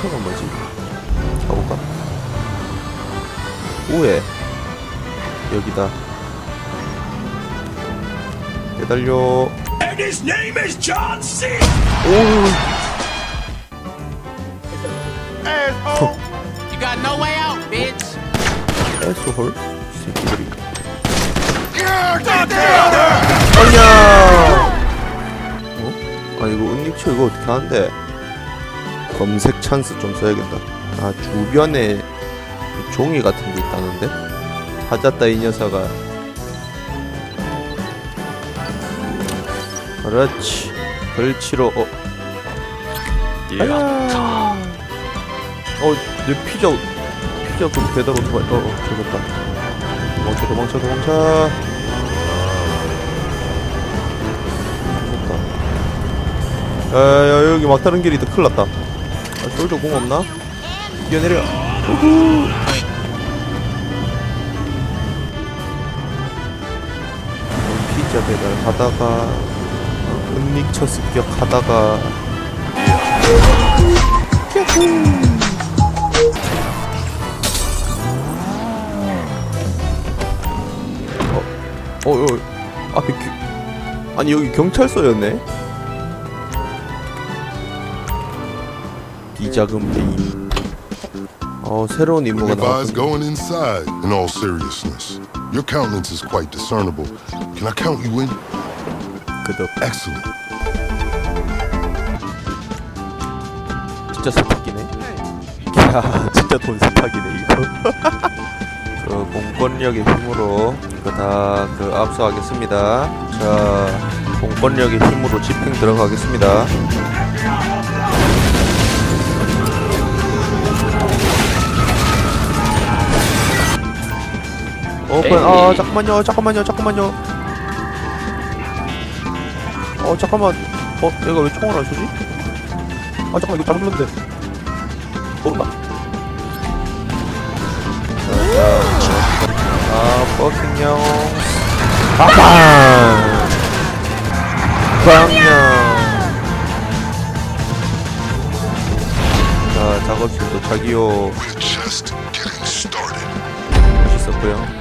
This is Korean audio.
근처가 뭐지? 가볼까? 오해 여기다. 매달려. And his name is John C. 오. You got no way out, bitch. 에스홀 새끼들이. 아니야 어? 아 이거 은닉초 이거 어떻게 하는데 검색 찬스 좀 써야겠다. 아 주변에 종이 같은 게 있다는데? 찾았다 이 녀석아. 그렇지. 걸치로 어. 아야. 어내 피자 피자 그 배달 오토바이 어, 어 저겼다. 도망쳐 도망쳐 도망쳐. 됐다. 야 야 여기 막다른 길이다. 큰일 났다 아, 솔저 공 없나? 뛰어내려 우후. 어, 피자 배달 하다가 어, 은닉처 습격하다가 어, 어, 앞에 겨... 아니 여기 경찰서였네. 비자금 대인. 어 새로운 임무가 Advise 나왔군. going inside. In all seriousness, your countenance is quite discernible. Can I count you in? 그덕 Excellent. 진짜 세탁기네. 야 진짜 돈 세탁이네 이거. 그 공권력의 힘으로 이거 다 그 압수하겠습니다. 자 공권력의 힘으로 집행 들어가겠습니다. 오픈 아 잠깐만요 잠깐만요 잠깐만요. 어 잠깐만. 어 얘가 왜 총을 안 쏘지? 아 잠깐만 이거 잘못 눌렀는데. 모른다. 아 버킹형 빠빵! 빵냥 자 작업실 도착이요. We're just getting started. 멋있었고요